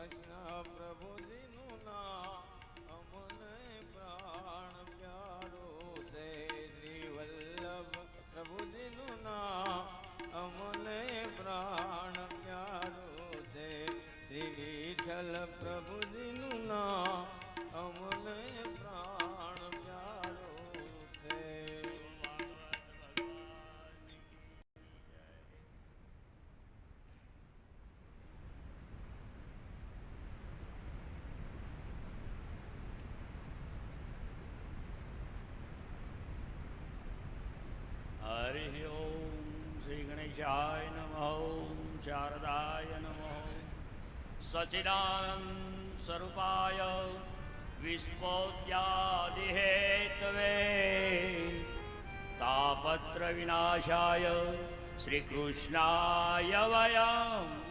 કૃષ્ણ પ્રભુજીનું નામ અમને પ્રાણ પ્યારો છે. શ્રી વલ્લભ પ્રભુજીનું શ્રી નમો શારદાય નમો સચિદાનંદ સ્વરૂપાય વિશ્વોત્યાદિહેતવે તાપત્ર વિનાશાય શ્રીકૃષ્ણાય વયમ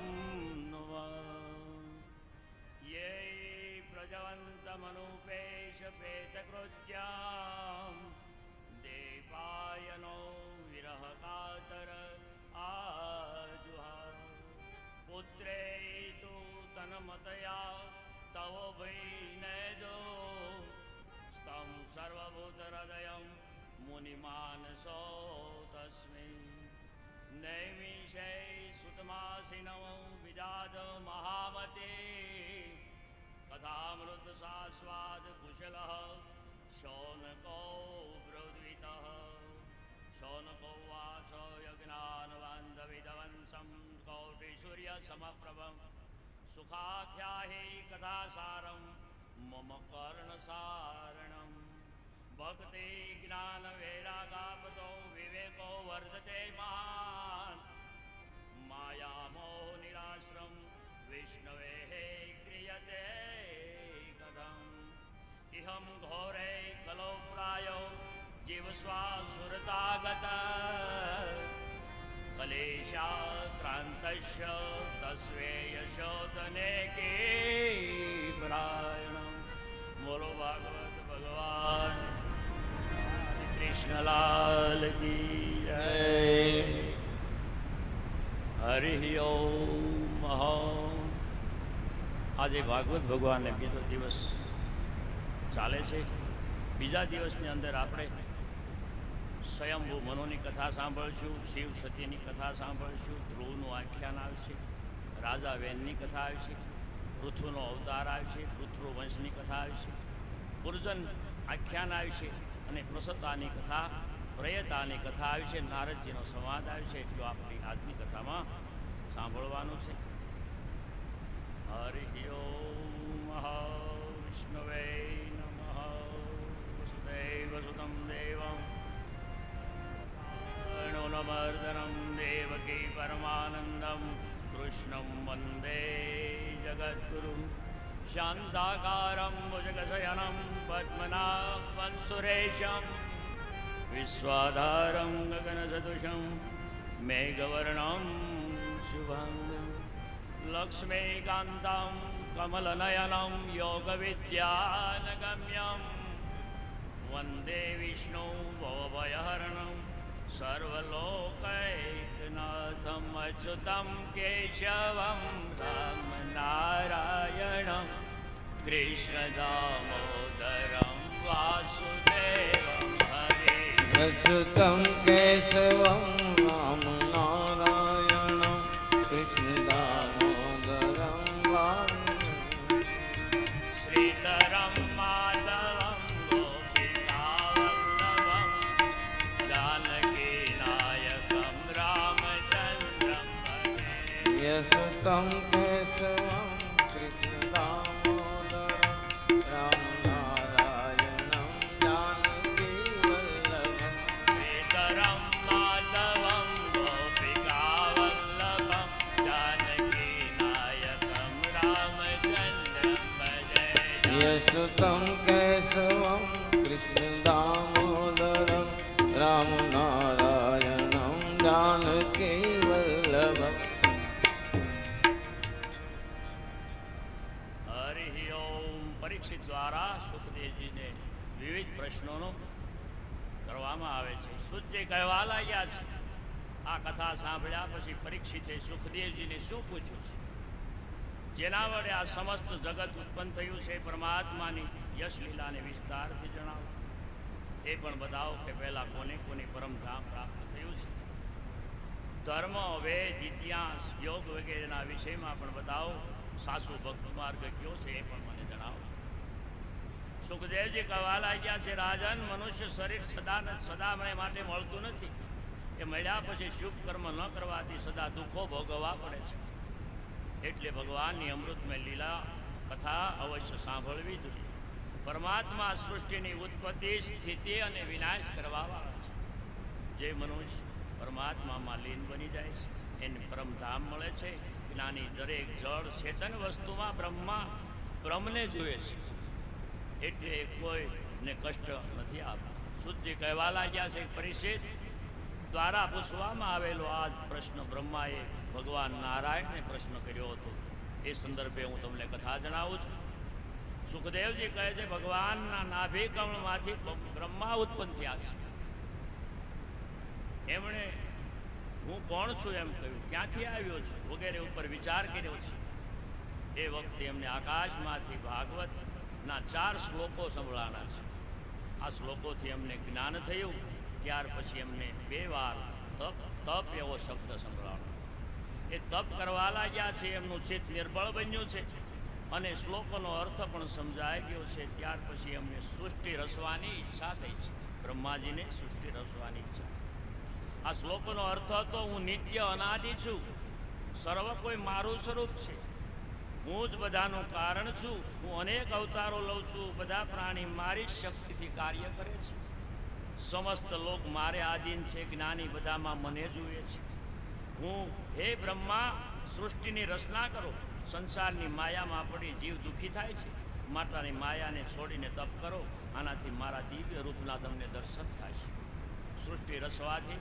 कथामृतसास्वाद कुशलः शौनको ब्रवीतः शौनको वाच यज्ञानबान्धविदवंसं कौटिसूर्यसमप्रभं सुखाख्याहि कथासारं मम कर्णसारणम्। भक्ति ज्ञान वैरागापतो विवेको वर्धते महान्। मायामोह निराश्रम विष्णवे क्रियते ઇહમ ઘોરે કલૌ પ્રાયો જીવસ્વાસુરતાગત કલેશાક્રાંત તસ્વેયશોદને કે પ્રાયણ બોલો ભાગવત ભગવાન કૃષ્ણલાલ કી જય હરિ ઓમ આજે ભાગવત ભગવાનને બીજો દિવસ ચાલે છે. બીજા દિવસની અંદર આપણે સ્વયંભૂ મનોની કથા સાંભળશું, શિવ સતીની કથા સાંભળશું, ધ્રુવનું આખ્યાન આવશે, રાજા વેનની કથા આવશે પૃથુનો અવતાર આવશે પૃથ્રુ વંશની કથા આવશે, પુરજન આખ્યાન આવશે અને પ્રસતાની કથા, પ્રયતાની કથા આવશે, નારદજીનો સંવાદ આવશે, એટલું આપણી આજની કથામાં સાંભળવાનું છે. હરિ ઓમ વિષ્ણવે નમઃ તદેવ સુતમ દેવમ નમર્દનમ દેવકી પરમાનંદમ કૃષ્ણમ વંદે જગદગુરુ શાંતાકારમ ભુજગશયનમ પદ્મનાભં સુરેશમ વિશ્વાધારમ ગગનસદૃશમ મેઘવર્ણમ શુભંગમ લક્ષ્મીકાંતમ કમલનયનમ યોગવિદ્યાનગમ્યમ વંદે વિષ્ણુ ભવભયહરણમ સર્વલોકૈકનાથમ અચ્યુતમ કેશવમ રામ નારાયણમ કૃષ્ણ દામોદરમ વાસુદેવમ હરે અચ્યુતમ કે यशुतं केशवं कृष्णदामोदरं रामनारायणं जानकीवल्लभम् હરિ ઓમ પરીક્ષિત દ્વારા સુખદેવજીને વિવિધ પ્રશ્નોનો કરવામાં આવે છે શુદ્ધજી કહેવા લાગ્યા છે આ કથા સાંભળ્યા પછી પરીક્ષિતે સુખદેવજીને શું પૂછ્યું છે જેના વડે આ સમસ્ત જગત ઉત્પન્ન થયું છે પરમાત્માની યશ, લીલાને વિસ્તારથી જણાવો. એ પણ બતાવો કે પહેલાં કોને કોને પરમધામ પ્રાપ્ત થયું છે. ધર્મ, વેદ, ઇતિહાસ, યોગ વગેરેના વિષયમાં પણ બતાવો. સાસુ ભક્ત માર્ગ કયો છે એ પણ મને જણાવો. સુખદેવજી કહેવા લાગ્યા છે, રાજન, મનુષ્ય શરીર સદા સદા મને માટે મળતું નથી. એ મળ્યા પછી શુભ કર્મ ન કરવાથી સદા દુઃખો ભોગવવા પડે છે. એટલે ભગવાનની અમૃતમય લીલા કથા અવશ્ય સાંભળવી જોઈએ. પરમાત્મા સૃષ્ટિની ઉત્પત્તિ, સ્થિતિ અને વિનાશ કરવાવાળા છે. જે મનુષ્ય પરમાત્મામાં લીન બની જાય છે, એને પરમધામ મળે છે, જ્ઞાની દરેક જળ ચેતન વસ્તુમાં બ્રહ્મા, બ્રહ્મને જુએ છે. એટલે કોઈને કષ્ટ નથી આપતું શુદ્ધિ કહેવા લાગ્યા છે પરિષેધ દ્વારા પૂછવામાં આવેલો આ પ્રશ્ન બ્રહ્માએ ભગવાન નારાયણને પ્રશ્ન કર્યો હતો. એ સંદર્ભે હું તમને કથા જણાવું છું. સુખદેવજી કહે છે, ભગવાનના નાભિકમણમાંથી બ્રહ્મા ઉત્પન્ન થયા છે. એમણે, હું કોણ છું? એમ કહ્યું. ક્યાંથી આવ્યો છું? વગેરે ઉપર વિચાર કર્યો છે. એ વખતે એમને આકાશમાંથી ભાગવતના ચાર શ્લોકો સંભળાના છે. આ શ્લોકોથી એમને જ્ઞાન થયું. ત્યાર પછી એમને બે વાર તપ તપ એવો શબ્દ સંભળાણો એ તપ કરવા લાગ્યા છે, એમનું ચિત્ત નિર્બળ બન્યું છે. અને શ્લોકોનો અર્થ પણ સમજાઈ ગયો છે. ત્યાર પછી એમને સૃષ્ટિ રસવાની ઈચ્છા થઈ છે. બ્રહ્માજીને સૃષ્ટિ રસવાની ઈચ્છા. આ શ્લોકોનો અર્થ હતો, હું નિત્ય અનાદિ છું. સર્વ કોઈ મારું સ્વરૂપ છે. હું જ બધાનું કારણ છું. હું અનેક અવતારો લઉં છું. બધા પ્રાણી મારી જ શક્તિથી કાર્ય કરે છે. સમસ્ત લોક મારે આધીન છે જ્ઞાની બધામાં મને જુએ છે. હું હે બ્રહ્મા, સૃષ્ટિની રચના કરો. સંસારની માયામાં પડી જીવ દુઃખી થાય છે. માતાની માયાને છોડીને તપ કરો. આનાથી મારા દિવ્ય રૂપના તમને દર્શન થાય છે. સૃષ્ટિ રસવાથી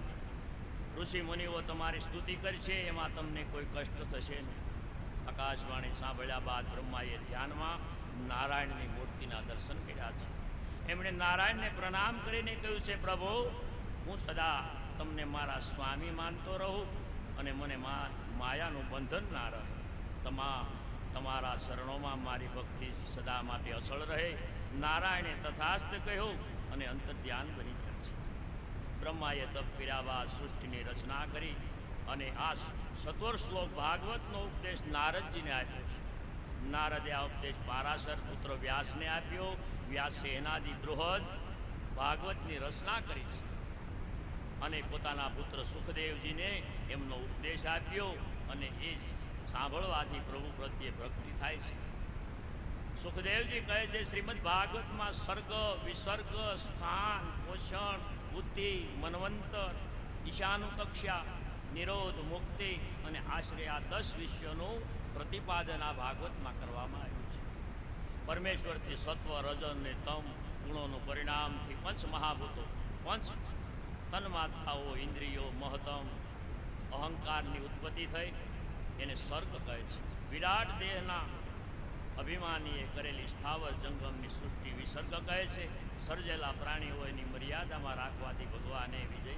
ઋષિ મુનિઓ તમારી સ્તુતિ કરશે એમાં તમને કોઈ કષ્ટ થશે નહીં. આકાશવાણી સાંભળ્યા બાદ બ્રહ્માએ ધ્યાનમાં નારાયણની મૂર્તિના દર્શન કર્યા છે. એમણે નારાયણને પ્રણામ કરીને કહ્યું છે, પ્રભુ, હું સદા તમને મારા સ્વામી માનતો રહું અને મને માયાનું બંધન ના રહે. તમા, તમારા શરણોમાં મારી ભક્તિ સદા માટે અસળ રહે. નારાયણે તથાસ્ત કહ્યું અને અંતર ધ્યાન બની ગયા છે. બ્રહ્માએ તપ પીરાવા સૃષ્ટિની રચના કરી અને આ સત્વર શ્લોક ભાગવતનો ઉપદેશ નારદજીને આપ્યો છે. નારદે આ ઉપદેશ પારાસર પુત્ર વ્યાસને આપ્યો વ્યાસે એનાદી બૃહદ ભાગવતની રચના કરી છે. અને પોતાના પુત્ર સુખદેવજીને એમનો ઉપદેશ આપ્યો અને એ સાંભળવાથી પ્રભુ પ્રત્યે ભક્તિ થાય છે. સુખદેવજી કહે છે, શ્રીમદ ભાગવતમાં સર્ગ વિસર્ગ, સ્થાન, પોષણ, બુદ્ધિ, મનવંતર, ઈશાનુકક્ષા, નિરોધ, મુક્તિ અને આશરે આ દસ વિષયોનું પ્રતિપાદન આ ભાગવતમાં કરવામાં આવ્યું પરમેશ્વરથી સત્વ, રજન અને તમ ગુણોનું પરિણામથી પંચ મહાભૂતો, પંચ તન્માત્રાઓ ઇન્દ્રિયો મહતમ અહંકારની ઉત્પત્તિ થઈ, એને સર્ગ કહે છે. વિરાટ દેહના અભિમાનીએ કરેલી સ્થાવર જંગમની સૃષ્ટિ વિસર્ગ કહે છે. સર્જેલા પ્રાણીઓની મર્યાદામાં રાખવાથી ભગવાને વિજય